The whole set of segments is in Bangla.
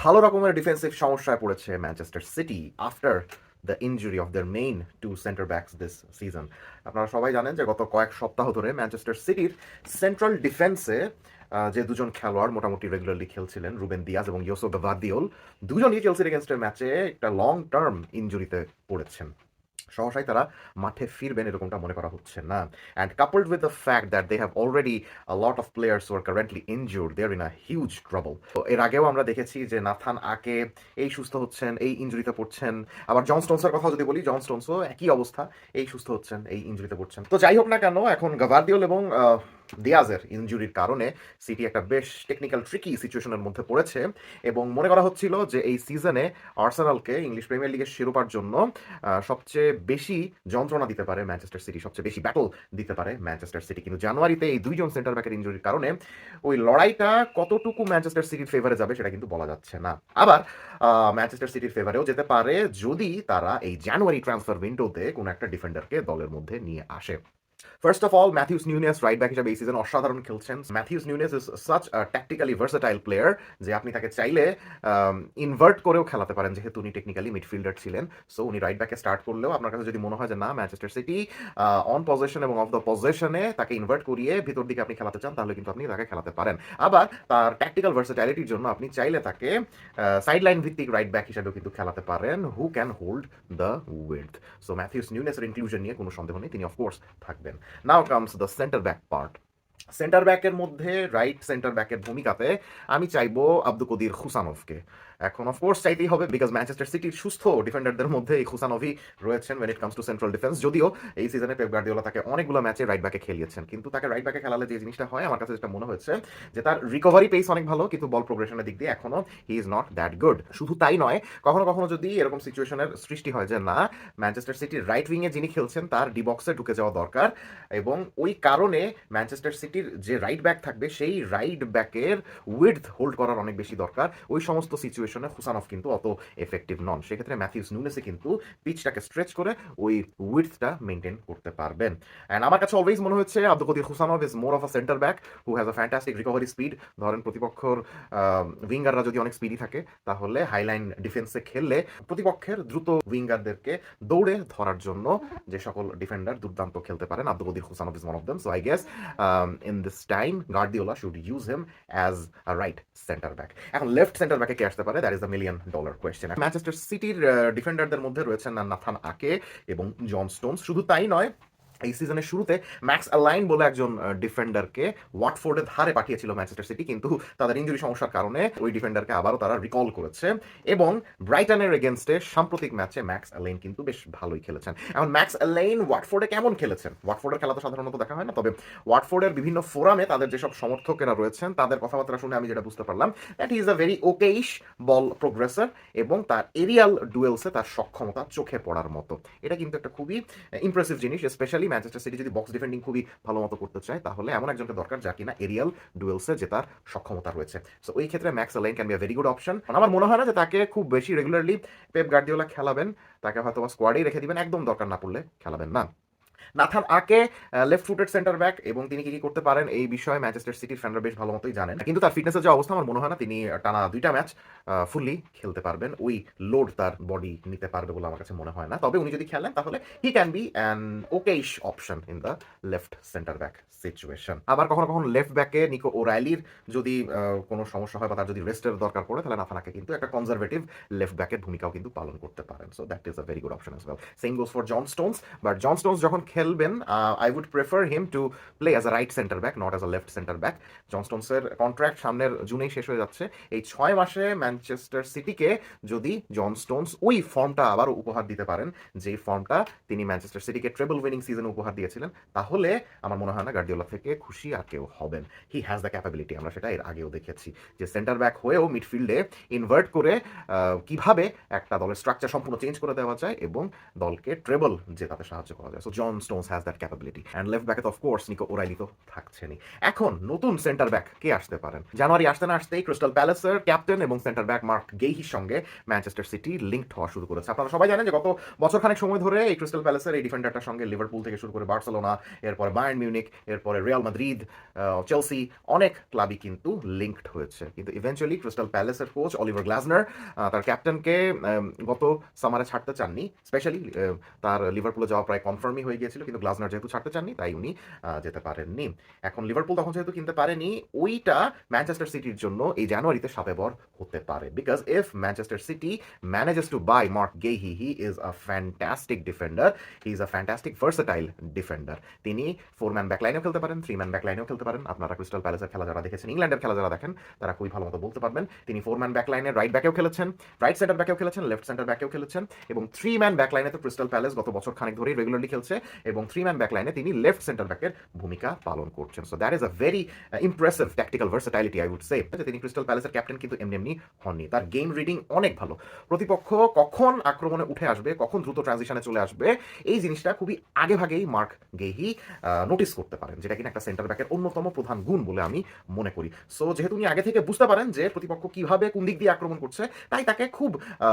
ভালো রকমের ডিফেন্সিভ সমস্যায় পড়েছে Manchester City after the injury of the main two centre backs this season আপনারা সবাই জানেন যে গত কয়েক সপ্তাহ ধরে ম্যানচেস্টার সিটির সেন্ট্রাল ডিফেন্সে যে দুজন খেলোয়াড় মোটামুটি রেগুলারলি খেলছিলেন, রুবেন দিয়াজ এবং ইয়োসো ভাদিওল দুজনই চেলসির এগেনস্টের ম্যাচে একটা লং টার্ম ইঞ্জুরিতে পড়েছেন। সহসাই তারা মাঠে ফিরবেন এরকমটা মনে করা হচ্ছে না। And coupled with the fact that they have already lot of players were currently injured there in a huge trouble তো এর আগেও আমরা দেখেছি যে নাথান আকে এই সুস্থ হচ্ছেন, এই ইঞ্জুরিতে পড়ছেন। আবার জন স্টোনসের কথা যদি বলি, জন স্টোনসও একই অবস্থা, এই সুস্থ হচ্ছেন, এই ইঞ্জুরিতে পড়ছেন। তো যাই হোক না কেন, এখন গাভার্দিওল এবং দিয়াজের ইনজুরির কারণে সিটি একটা বেশ টেকনিক্যাল ট্রিকি সিচুয়েশনের মধ্যে পড়েছে এবং মনে করা হচ্ছিল যে এই সিজনে আর্সেনালকে ইংলিশ প্রিমিয়ার লিগের শিরোপার জন্য সবচেয়ে বেশি যন্ত্রণা দিতে পারে ম্যানচেস্টার সিটি, সবচেয়ে বেশি ব্যাটল দিতে পারে ম্যানচেস্টার সিটি। কিন্তু জানুয়ারিতে এই দুইজন সেন্টার ব্যাকের ইঞ্জুরির কারণে ওই লড়াইটা কতটুকু ম্যানচেস্টার সিটির ফেভারে যাবে সেটা কিন্তু বলা যাচ্ছে না। আবার ম্যানচেস্টার সিটির ফেভারেও যেতে পারে যদি তারা এই জানুয়ারি ট্রান্সফার উইন্ডোতে কোনো একটা ডিফেন্ডারকে দলের মধ্যে নিয়ে আসে। First of all Matheus Nunes right back হিসাবে এই সিজন অসাধারণ খেলছেন। Matheus Nunes is such tactically versatile player যে আপনি তাকে চাইলে ইনভার্ট করেও খেলাতে পারেন, যেহেতু উনি টেকনিক্যালি মিডফিল্ডার ছিলেন। সো উনি রাইট ব্যাকে স্টার্ট করলেও আপনার কাছে যদি মনে হয় যে না ম্যানচেস্টার সিটি অন পজিশন এবং অফ দ্য পজিশনে তাকে ইনভার্ট করিয়ে ভিতর দিকে আপনি খেলাতে চান, তাহলে কিন্তু আপনি তাকে খেলাতে পারেন। আবার তার ট্যাকটিক্যাল ভার্সাটাইলিটির জন্য আপনি চাইলে তাকে সাইড লাইন ভিত্তিক রাইট ব্যাক হিসেবেও কিন্তু খেলাতে পারেন। Who can hold the with so Matheus নিউনেসের inclusion নিয়ে কোনো সন্দেহ নেই। তিনি অফকোর্স থাকবেন। Now comes the centre back part centre ব্যাকের মধ্যে রাইট সেন্টার ব্যাকের ভূমিকাতে আমি চাইব আব্দুল কদির খুসানভকে এখন অফকোর্স চাইতেই হবে বিকজ ম্যানচেস্টার সিটির সুস্থ ডিফেন্ডারদের মধ্যে এই খুসানভই রয়েছেন when it comes to central defence যদিও এই সিজনে পেপ গার্দিওলা তাকে অনেকগুলো ম্যাচে রাইট ব্যাকে খেলিয়েছেন। কিন্তু তাকে রাইট ব্যাকে খেলালে যে জিনিসটা হয়, আমার কাছে যেটা মনে হয়েছে, যে তার রিকভারি পেস অনেক ভালো, কিন্তু বল প্রোগ্রেশনের দিক দিয়ে এখনও he is not that good শুধু তাই নয়, কখনো কখনো যদি এরকম সিচুয়েশনের সৃষ্টি হয় যে না ম্যানচেস্টার সিটির রাইট উইংয়ে যিনি খেলছেন, তার ডিবক্সে ঢুকে যাওয়া দরকার এবং ওই কারণে ম্যানচেস্টার সিটির যে রাইট ব্যাক থাকবে, সেই রাইট ব্যাকের উইথ হোল্ড করার অনেক বেশি দরকার। ওই সমস্ত সিচুয়েশনে হুসানফ কিন্তু অত এফেক্টিভ নন। সেক্ষেত্রে ম্যাথিউস নুনেসে কিন্তু পিচটাকে স্ট্রেচ করে ওই উইথটা মেনটেন করতে পারবেন। অ্যান্ড আমার কাছে অলওয়েজ মনে হচ্ছে Abdukodir হুসানফ is more of a centre back who has a fantastic recovery speed ধরেন প্রতিপক্ষর উইঙ্গাররা যদি অনেক স্পিডি থাকে, তাহলে হাইলাইন ডিফেন্সে খেললে প্রতিপক্ষের দ্রুত উইঙ্গারদেরকে দৌড়ে ধরার জন্য যে সকল ডিফেন্ডার দুর্দান্ত খেলতে পারেন Abdukodir হুসানফ is one of them so I guess in this time Guardiola should use him as a right centre back এখন লেফট সেন্টার ব্যাকে কে আসতে পারে? That is the million dollar question Manchester সিটির ডিফেন্ডারদের মধ্যে রয়েছেন নাথান আকে এবং জন স্টোনস শুধু তাই নয় এই সিজনের শুরুতে ম্যাক্স অ্যালাইন বলে একজন ডিফেন্ডারকে ওয়াটফোর্ডের ধারে পাঠিয়েছিল ম্যানচেস্টার সিটি কিন্তু তাদের ইঞ্জুরি সমস্যার কারণে ওই ডিফেন্ডারকে আবারও তারা রিকল করেছে এবং ব্রাইটনের এগেনস্টে সাম্প্রতিক ম্যাচে ম্যাক্স অ্যালাইন কিন্তু বেশ ভালোই খেলেছেন। এখন ম্যাক্স অ্যালাইন ওয়াটফোর্ডে কেমন খেলেছেন? ওয়াটফোর্ডের খেলা তো সাধারণত দেখা হয় না, তবে ওয়াটফোর্ডের বিভিন্ন ফোরামে তাদের যেসব সমর্থকেরা রয়েছেন, তাদের কথাবার্তা শুনে আমি যেটা বুঝতে পারলাম that is a very okayish ball progressor এবং তার এরিয়াল ডুয়েলসে তার সক্ষমতা চোখে পড়ার মতো। এটা কিন্তু একটা খুবই ইমপ্রেসিভ জিনিস স্পেশালি ম্যানচেস্টার সিটি যদি বক্স ডিফেন্ডিং খুবই ভালো মতো করতে চায়, তাহলে এমন একজনকে দরকার যা কিনা এরিয়াল ডুয়েলসে জেতার সক্ষমতা রয়েছে। সো ওই ক্ষেত্রে Max Alleyne can be very good option আমার মনে হয় না যে তাকে খুব বেশি রেগুলারলি পেপ গার্ডিওলা খেলাবেন, তাকে হয়তো স্কোয়াডেই রেখে দিবেন, একদম দরকার না পড়লে খেলাবেন না। নাথান আকে লেফট ফুটেড সেন্টার ব্যাক এবং তিনি কি কি করতে পারেন এই বিষয়ে ম্যানচেস্টার সিটির ফ্যানরা বেশ ভালো মতোই জানেন। কিন্তু তার ফিটনেসের যে অবস্থা আমার মনে হয় না তিনি টানা দুইটা ম্যাচ ফুললি খেলতে পারবেন। ওই লোড তার বডি নিতে পারবে বলে আমার কাছে মনে হয় না। তবে উনি যদি খেলেন তাহলে he can be an okayish option in the left centre back situation আবার কখনো কখনো লেফট ব্যাকে নিকো ওরাইলির যদি আহ, কোনো সমস্যা হয় বা তার যদি রেস্টের দরকার পড়ে তাহলে নাথানাকে কিন্তু একটা কনজারভেটিভ লেফট ব্যাকের ভূমিকাও কিন্তু পালন করতে পারেন। So that is a very good option as well same goes for John Stones but John Stones যখন খেলবেন I would prefer him to play as a right centre back not as a left centre back John স্টোনসের contract সামনের জুনেই শেষ হয়ে যাচ্ছে। এই ছয় মাসে ম্যানচেস্টার সিটিকে যদি জন স্টোনস ওই ফর্মটা আবার উপহার দিতে পারেন, যেই ফর্মটা তিনি ম্যানচেস্টার সিটিকে ট্রেবল উইনিং সিজনে উপহার দিয়েছিলেন, তাহলে আমার মনে হয় না গার্দিওলা থেকে খুশি আর কেউ হবেন। হি হ্যাজ দ্য ক্যাপাবিলিটি আমরা সেটা এর আগেও দেখেছি। যে সেন্টার ব্যাক হয়েও মিডফিল্ডে ইনভার্ট করে কীভাবে একটা দলের স্ট্রাকচার সম্পূর্ণ চেঞ্জ করে দেওয়া যায় এবং দলকে ট্রেবল জেতাতে সাহায্য করা যায়। So John Stones has that capability and left ব্যাকে তো অফকোর্স নিকো ওরাইলি তো থাকছেনই। এখন নতুন সেন্টার ব্যাক কে আসতে পারেন? জানুয়ারি আসতে না আসতেই ক্রিস্টাল প্যালেসের ক্যাপ্টেন এবং সেন্টার ব্যাক মার্ক গেইহির সঙ্গে ম্যানচেস্টার সিটি লিঙ্কড হওয়া শুরু করেছে। আপনারা সবাই জানেন যে গত বছরখানেক সময় ধরে এই ক্রিস্টাল প্যালেসের এই ডিফেন্ডারটার সঙ্গে লিভারপুল থেকে শুরু করে বার্সেলোনা এরপরে বায়ার্ন মিউনিক এরপরে রিয়াল মাদ্রিদ চেলসি অনেক ক্লাবই কিন্তু লিঙ্কড হয়েছে। কিন্তু ইভেন্চুয়ালি ক্রিস্টাল প্যালেসের কোচ অলিভার গ্লাসনার তার ক্যাপ্টেনকে গত সামারে ছাড়তে চাননি। স্পেশালি তার লিভারপুলে যাওয়া প্রায় কনফার্মই হয়ে গিয়েছিল কিন্তু গ্লাসনার যেহেতু ছাড়তে চাননি, তাই উনি যেতে পারেননি। এখন লিভারপুল তখন যেহেতু কিনতে পারেনি, ওইটা ম্যানচেস্টার সিটির জন্য এই জানুয়ারিতে সাপেবর হতে পারে। Because if Manchester City manages to buy Marc Guehi he is a fantastic defender he is a fantastic versatile defender তিনি ফোর ম্যান ব্যাকলাইনেও খেলতে পারেন থ্রি ম্যান ব্যাকলাইনেও খেলতে পারেন। আপনারা ক্রিস্টাল প্যালেসের খেলা যারা দেখেছেন ইংল্যান্ডের খেলা যারা দেখেন, তারা খুবই ভালো মতো বলতে পারবেন। তিনি ফোর ম্যান ব্যাকলাইনে রাইট ব্যাকেও খেলেছেন রাইট সেন্টার ব্যাকেও খেলেছেন লেফট সেন্টার ব্যাকেও খেলেছেন এবং থ্রি ম্যান ব্যাকলাইনে তো ক্রিস্টাল প্যালেস গত বছর খানিক ধরেই রেগুলারলি খেলছে। এবং থ্রি ম্যান ব্যাকলাইনে তিনি লেফট সেন্টার ব্যাকের ভূমিকা পালন করছেন। So that is a very impressive tactical versatility I would say তিনি ক্রিস্টাল প্যালেসের ক্যাপ্টেন কিন্তু এমনি এমনি হননি। তার গেম রিডিং অনেক ভালো। প্রতিপক্ষ কখন আক্রমণে উঠে আসবে, কখন দ্রুত ট্রানজিশনে চলে আসবে, এই জিনিসটা খুবই আগে ভাগেই মার্ক গেহি নোটিস করতে পারেন, যেটা কিনা একটা সেন্টার ব্যাকের অন্যতম প্রধান গুণ বলে আমি মনে করি। সো যেহেতু উনি আগে থেকে বুঝতে পারেন যে প্রতিপক্ষ কীভাবে কোন দিক দিয়ে আক্রমণ করছে, তাই তাকে খুব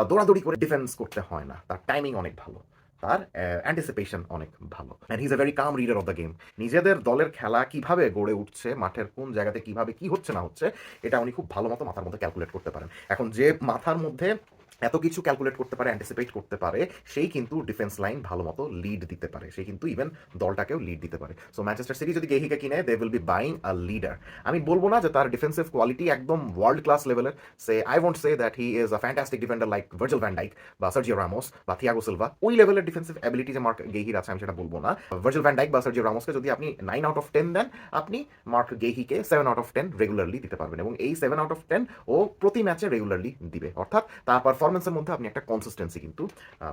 দৌড়াদৌড়ি করে ডিফেন্স করতে হয় না। তার টাইমিং অনেক ভালো। তার অ্যান্টিসিপেশন অনেক ভালো। And his a very calm reader of the game নিজেদের দলের খেলা কীভাবে গড়ে উঠছে, মাঠের কোন জায়গাতে কীভাবে কি হচ্ছে না হচ্ছে, এটা উনি খুব ভালো মতো মাথার মধ্যে ক্যালকুলেট করতে পারেন। এখন যে মাথার মধ্যে এত কিছু ক্যালকুলেট করতে পারে অ্যান্টিসিপেট করতে পারে, সেই কিন্তু ডিফেন্স লাইন ভালো মতো লিড দিতে পারে। সেই কিন্তু ইভেন দলটাকেও লিড দিতে পারে। সো ম্যানচেস্টার সিটি যদি গেহিকে কিনে they will be buying a leader আমি বলব না যে তার ডিফেন্সিভ কোয়ালিটি একদম ওয়ার্ল্ড ক্লাস লেভেলের say I won't say that he is a fantastic defender like Virgil van Dijk বা সার্জিও রামোস বা থিয়াগো সিলভা ওই লেভেলের ডিফেন্সিভ অ্যাবিলিটি যে মার্ক গেহির আছে, আমি সেটা বলব না। ভার্জল ভ্যান ডাইক বা সার্জিও রামোসকে যদি আপনি নাইন আউট অফ টেন দেন, আপনি Marc গেহিকে seven out of ten regularly দিতে পারবেন। এবং এই সেভেন আউট অফ টেন ও প্রতি ম্যাচে রেগুলারলি দিবে। অর্থাৎ তার পারফরমেন্সের মধ্যে আপনি একটা কনসিস্টেন্সি কিন্তু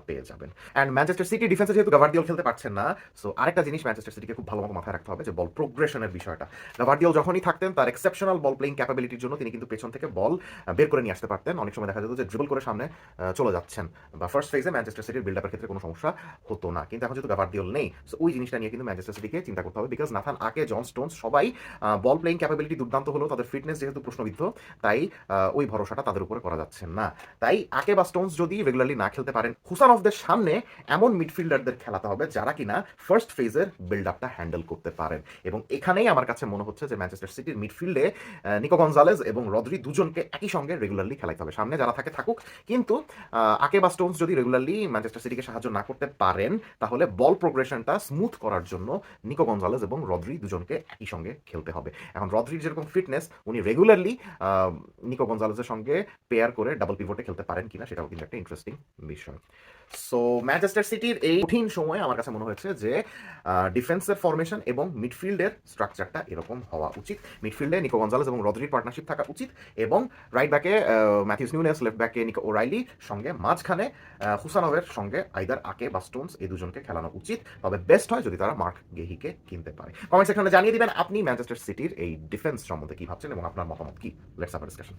পেয়ে যাবেন। অ্যান্ড ম্যানচেস্টার সিটি ডিফেন্সে যেহেতু গাভার্ডিওল খেলতে পারছেন না সো আরেকটা জিনিস ম্যানচেস্টার সিটিকে খুব ভালো মতো মাথায় রাখতে হবে যে বল প্রোগ্রেশনের বিষয়টা। গাভার্ডিওল যখনই থাকতেন, তার এক্সেপশনাল বল প্লেইং ক্যাপাবিলিটির জন্য তিনি কিন্তু পেছন থেকে বল বের করে নিয়ে আসতে পারতেন। অনেক সময় দেখা যেত যে ড্রিবল করে সামনে চলে যাচ্ছেন। বা ফার্স্ট ফেজে ম্যানচেস্টার সিটির বিল্ড আপের ক্ষেত্রে কোনো সমস্যা হতো না। কিন্তু এখন যেহেতু গাভার্ডিওল নেই সো ওই জিনিসটা নিয়ে কিন্তু ম্যানচেস্টার সিটিকে চিন্তা করতে হবে। বিকজ নাথান আকে জন স্টোনস সবাই বল প্লেইং ক্যাপাবিলিটি দুর্দান্ত হলেও তাদের ফিটনেস যেহেতু প্রশ্নবিদ্ধ, তাই ওই ভরসাটা তাদের উপরে করা যাচ্ছে না। তাই আকে বা স্টোনস যদি রেগুলারলি না খেলতে পারেন হুসানফদের সামনে এমন মিডফিল্ডারদের খেলাতে হবে যারা কিনা ফার্স্ট ফেজের বিল্ড আপটা হ্যান্ডেল করতে পারেন। এবং এখানেই আমার কাছে মনে হচ্ছে যে ম্যানচেস্টার সিটির মিডফিল্ডে নিকো গঞ্জালেজ এবং রদ্রি দুজনকে একই সঙ্গে রেগুলারলি খেলাতে হবে। সামনে যারা থাকে থাকুক। কিন্তু আহ, আকে বা স্টোনস যদি রেগুলারলি ম্যানচেস্টার সিটিকে সাহায্য না করতে পারেন তাহলে বল প্রোগ্রেশনটা স্মুথ করার জন্য নিকো গঞ্জালেজ এবং রদ্রি দুজনকে একই সঙ্গে খেলতে হবে। এখন রদ্রির যেরকম ফিটনেস উনি রেগুলারলি নিকো গঞ্জালেজের সঙ্গে পেয়ার করে ডাবল পিভটে খেলতে পারেন। কিনা সেটাও কিন্তু একটা ইন্টারেস্টিং বিষয়। সো ম্যানচেস্টার সিটির এই কঠিন সময়ে আমার কাছে মনে হয়েছে যে ডিফেন্সের ফরমেশন এবং মিডফিল্ডের স্ট্রাকচারটা এরকম হওয়া উচিত। মিডফিল্ডে নিকো গঞ্জালেস এবং রদ্রির পার্টনারশিপ থাকা উচিত এবং রাইট ব্যাকে ম্যাথিউস নিউনেস লেফট ব্যাকে নিকো ওরাইলি সঙ্গে মাঝখানে হুসানভের সঙ্গে আইদার আকে বা স্টোনস এই দুজনকে খেলানো উচিত। তবে বেস্ট হয় যদি তারা মার্ক গেহিকে কিনতে পারে। কমেন্ট সেকশনে জানিয়ে দিবেন আপনি ম্যানচেস্টার সিটির এই ডিফেন্স সম্বন্ধে কি ভাবছেন এবং আপনার মতামত কি? Let's have discussion